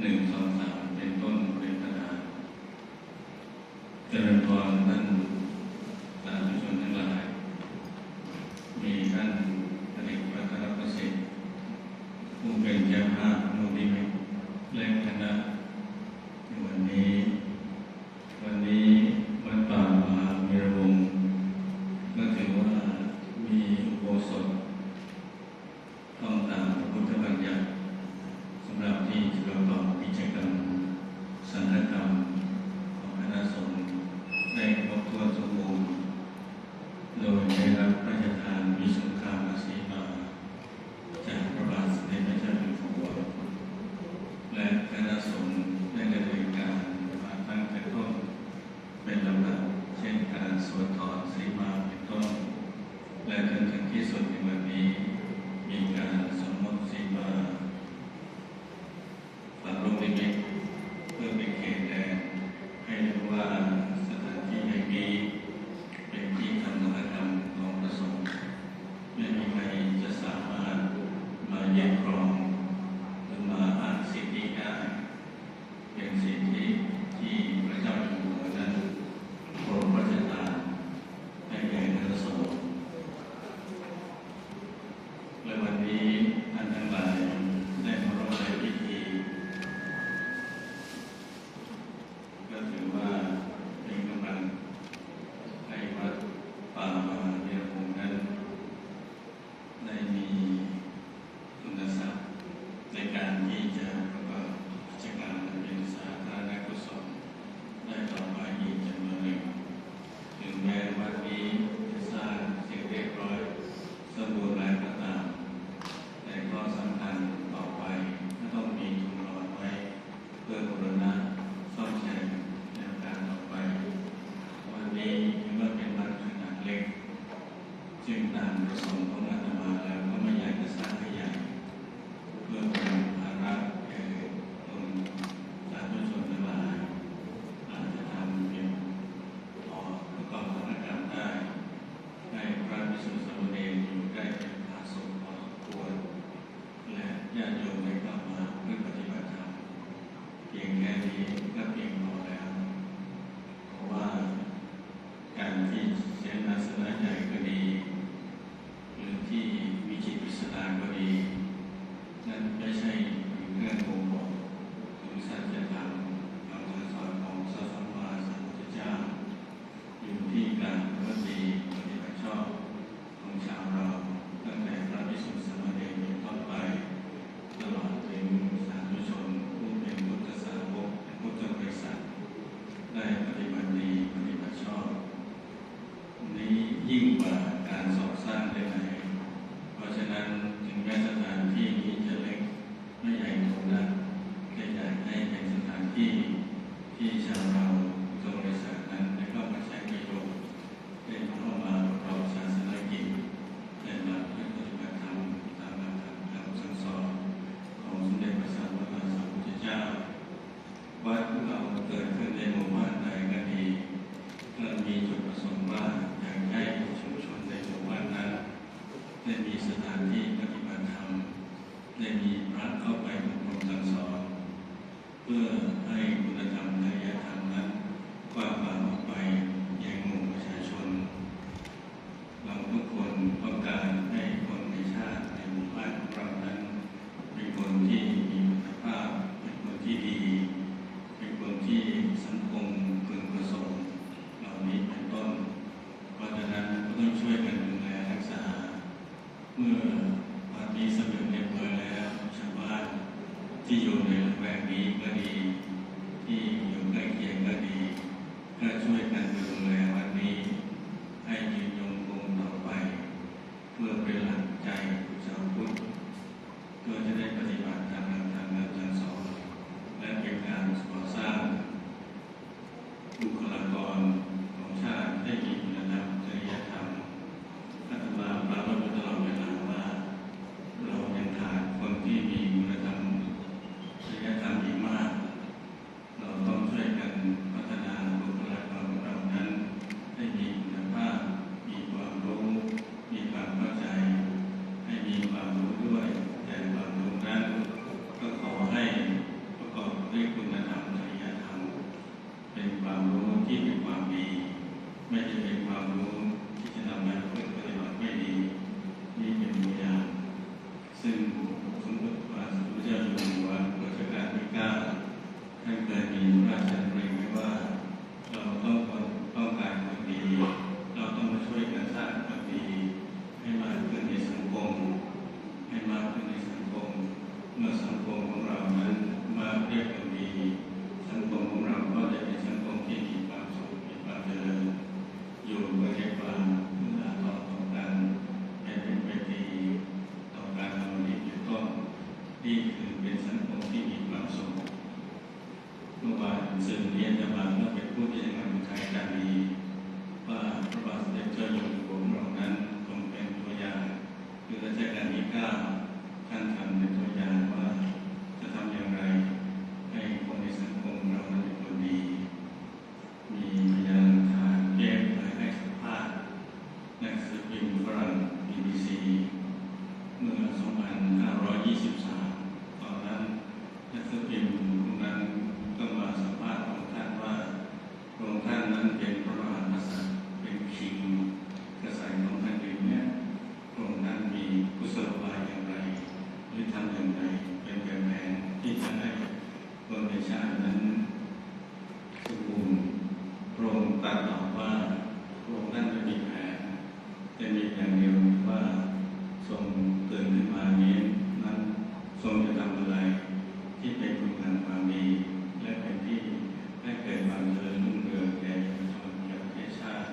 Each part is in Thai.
หนึ่งสองสามเป็นต้นเป็นานเจริญพรท่านสาธุชนทั้งหลาย มีท่านอดีตพระธรรมเสด็จผู้เป็นเจ้าภาพมูลนิธิและคณะ ทรงจะทำอะไรที่เป็นคุณงามความดี และเป็นที่ให้เกิดความเจริญรุ่งเรืองแก่ประชาชนแก่ประเทศชาติ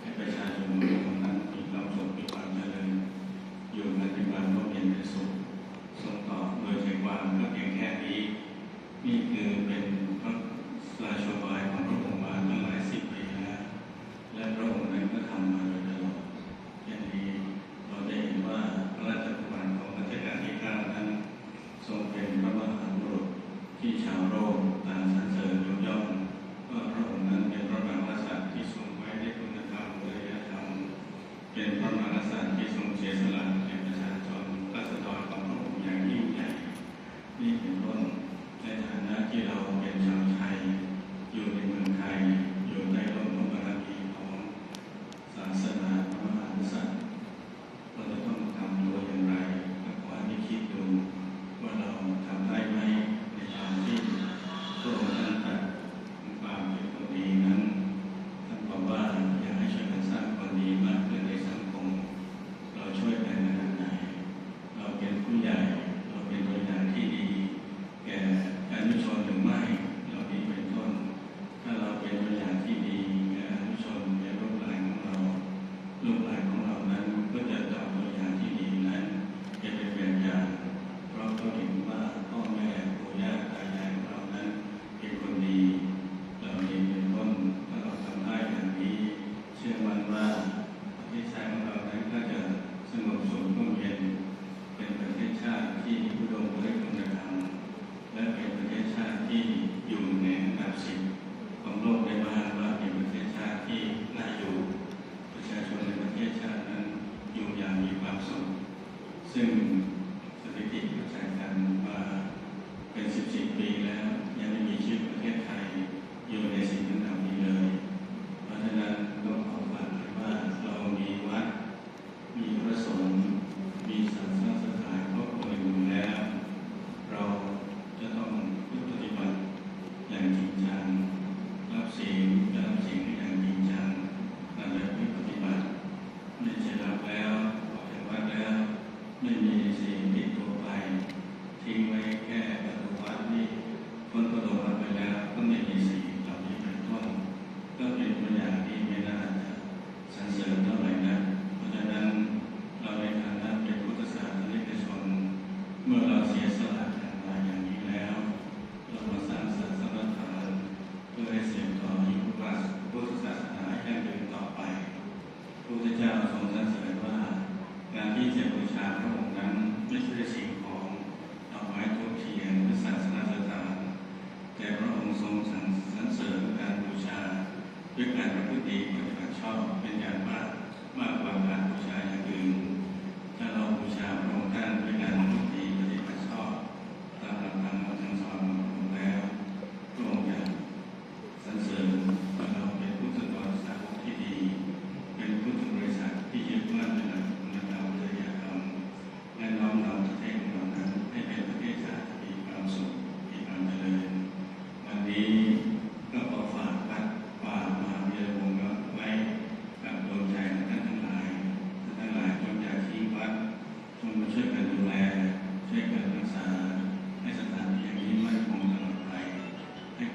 ให้ประชาชนคนนั้นมีความสุขมีความเจริญอยู่ในเป็นความร่มเย็นเปนสุขทรงตอบโดยใจความก็เพียงแค่นี้นี่คือเป็นพระราชบายของพระองค์ Ya, 来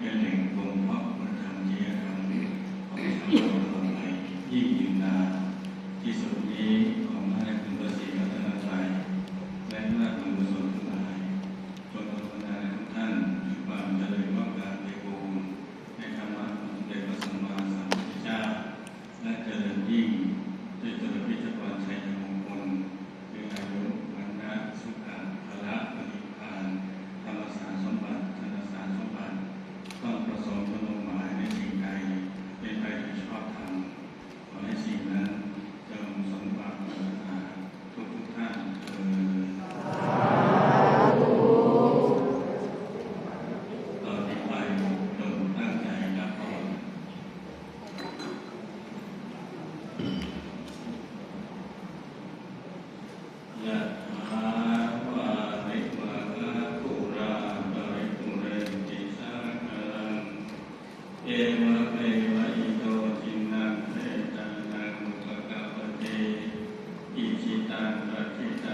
เป็นแงบ่พาะคุณธรรมยธรรมของสังคมไทยยิ่งยืนนานที่สุดนี้ของพระนคุณพระศรีรัตนตรัยและพรนคุณพระสม